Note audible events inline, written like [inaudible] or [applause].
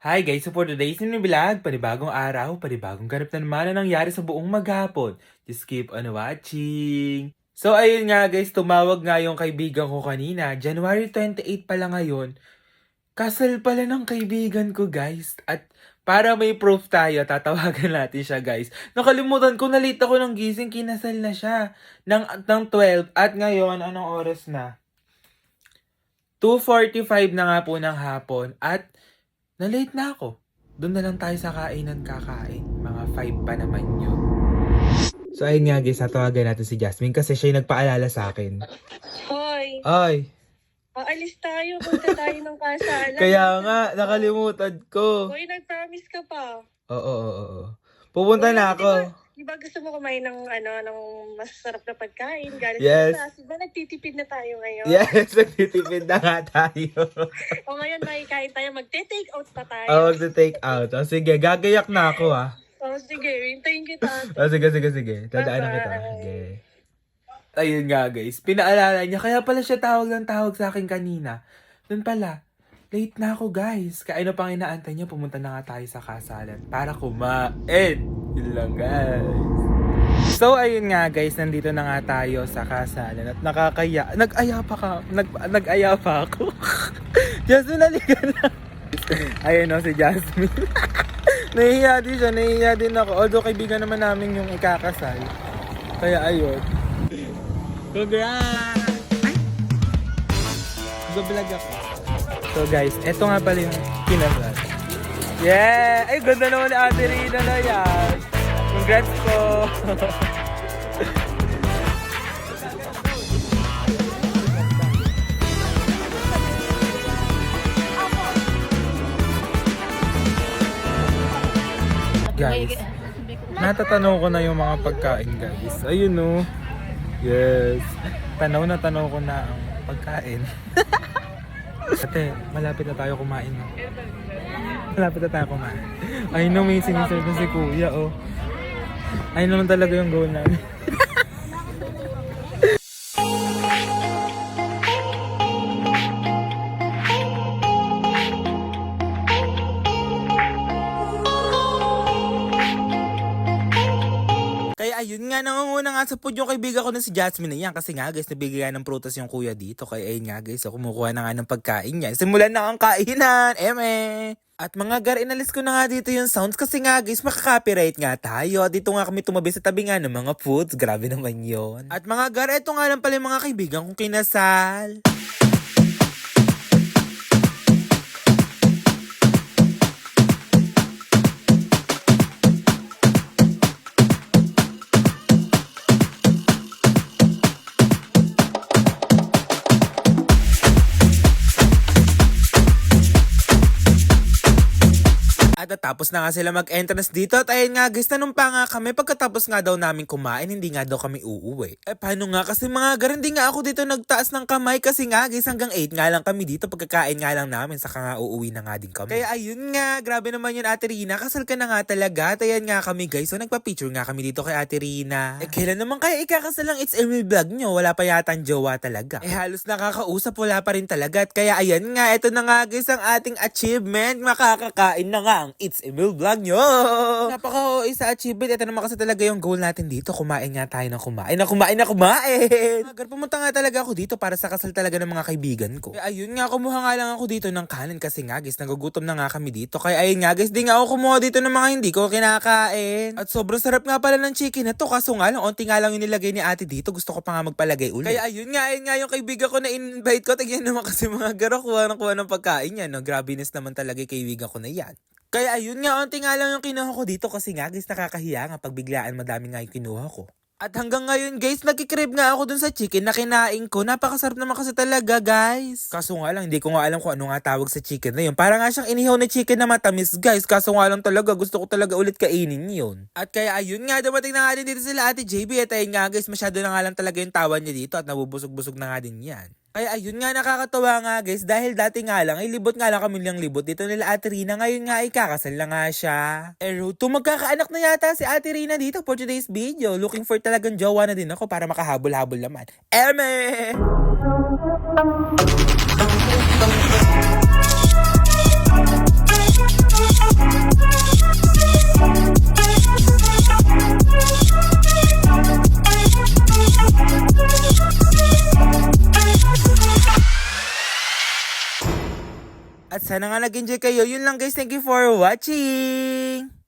Hi guys, so for today's new vlog, panibagong araw, panibagong ganap na naman na nangyari sa buong maghapon. Just keep on watching. So ayun nga guys, tumawag nga yung kaibigan ko kanina. January 28 pala ngayon. Kasal pala ng kaibigan ko guys. At para may proof tayo, tatawagan [laughs] natin siya guys. Nakalimutan ko, nalate ako ng gising, kinasal na siya. Ng, ng 12. At ngayon, anong oras na? 2.45 na nga po ng hapon. At na-late na ako. Doon na lang tayo sa kainan kakain. Mga 5 pa naman yun. So ayun nga guys, tatawagan natin si Jasmine kasi siya yung nagpaalala sa akin. Hoy, Ay, aalis tayo. Punta tayo ng kasalan. [laughs] kaya nga, nakalimutan ko. Hoy, nag-promise ka pa. Oo, oo, oo. Pupunta Uy, na ako. Di ba gusto mo kumain ng, ano, ng masarap na pagkain? Galing Yes. sa Di ba nagtitipid na tayo ngayon? Yes, [laughs] nagtitipid na nga tayo. [laughs] O ngayon, makikain tayo. Magte-take out pa tayo. Oh, mag-take out. O sige, gagayak na ako ah. O sige, hintayin kita. Oh, sige, sige, sige. Dadaanan kita. Bye-bye. Sige. Ayun nga guys, pinaalala niya. Kaya pala siya tawag ng tawag sa akin kanina. Doon pala, late na ako guys. Kaya ano pang inaantay niya, pumunta na nga tayo sa kasalan para kumain. Yun lang guys. So ayun nga guys, nandito na nga tayo sa kasalan at nakakaya. Nag-aya pa ka. Nag, nag-aya pa ako. [laughs] Jasmine, halika na. [laughs] Ayun o si Jasmine. [laughs] nahihiya din siya, nahihiya din ako. Although kaibigan naman namin yung ikakasal. Kaya ayun. Congrats! Ay! Nag-vlog ako. So guys, eto nga pala yung kinasal. Yeah! Ay, ganda naman ni Ate Rina na yan. Congrats po! [laughs] guys, natatanong ko na yung mga pagkain guys. Ayun no. Yes. Tanaw na tanaw ko na ang pagkain. [laughs] Ate, malapit na tayo kumain. Malapit na tayo kumain. I know may siniserve na si kuya, oh. Know naman talaga yung goal namin. Ayun nga, nangunguna nga sa food yung kaibigan ko na si Jasmine na yan. Kasi nga guys, nabigay nga ng prutas yung kuya dito. Kaya ayun nga guys, so kumukuha na nga ng pagkain niya. Simulan na ang kainan, eme! At mga gar, inalis ko na nga dito yung sounds kasi nga guys, makaka-copyright nga tayo. Dito nga kami tumabi sa tabi nga ng mga foods. Grabe naman yon. At mga gar, eto nga lang pala yung mga kaibigan kong kinasal. At tapos na nga sila mag-entrance dito at ayun nga guys, tanong pa nga kami pagkatapos nga daw namin kumain, hindi nga daw kami uuwi. Eh paano nga kasi mga gar, hindi nga ako dito nagtaas ng kamay kasi nga guys hanggang 8 nga lang kami dito pagkakain nga lang namin saka nga uuwi na nga din kami. Kaya ayun nga, grabe naman yun Ate Rina, kasal ka na nga talaga. At ayan nga kami guys, so nagpa-picture nga kami dito kay Ate Rina. Eh kailan naman kaya ikakasal lang It's Emil vlog nyo? Wala pa yata ang jowa talaga. Eh halos nakakausap, wala pa rin talaga. At kaya ayan nga, ito na nga guys ang ating achievement. Makakakain na nga ang It's Emil vlog nyo. Napaka isa achievement. Ito naman kasi talaga yung goal natin dito. Kumain nga tayo ng kumain. Na kumain na kumain. Agar pumunta nga talaga ako dito para sa kasal talaga ng mga kaibigan ko. Eh, ayun nga, kumuha nga lang ako dito ng kanin kasi nga guys, nagugutom na nga kami dito. Kaya ayun nga guys, di nga ako kumuha dito ng mga hindi ko kinakain. At sobrang sarap nga pala ng chicken na to. Kaso nga lang, onti nga lang yung nilagay ni ate dito. Gusto ko pa nga magpalagay ulit. Kaya ayun nga, ayun nga yung kaibigan ko na invite ko. Tignan naman kasi mga garo, kuha ng kuha ng pagkain yan. No? Grabiness naman talaga yung kaibigan ko na yan. Kaya ayun nga, onti nga lang yung kinuha ko dito kasi nga guys, nakakahiya nga pag biglaan madami nga yung kinuha ko. At hanggang ngayon guys, nagkikrib nga ako dun sa chicken na kinain ko. Napakasarap naman kasi talaga guys. Kaso nga lang, hindi ko nga alam kung ano nga tawag sa chicken na yun. Para nga siyang inihaw na chicken na matamis guys. Kaso nga lang talaga, gusto ko talaga ulit kainin yun. At kaya ayun nga, dumating na nga din dito sila ate JB. At ayun nga guys, masyado na nga lang talaga yung tawa niya dito at nabubusog-busog na nga din yan. Kaya ayun nga nakakatawa nga guys dahil dati nga lang ay libot nga lang kami lang libot dito nila Ate Rina ngayon nga ay kakasal na nga siya. Eh road to magkakaanak na yata si Ate Rina dito for today's video. Looking for talagang jowa na din ako para makahabol-habol naman. Eme! Sana nga nag-enjoy kayo. Yun lang guys. Thank you for watching!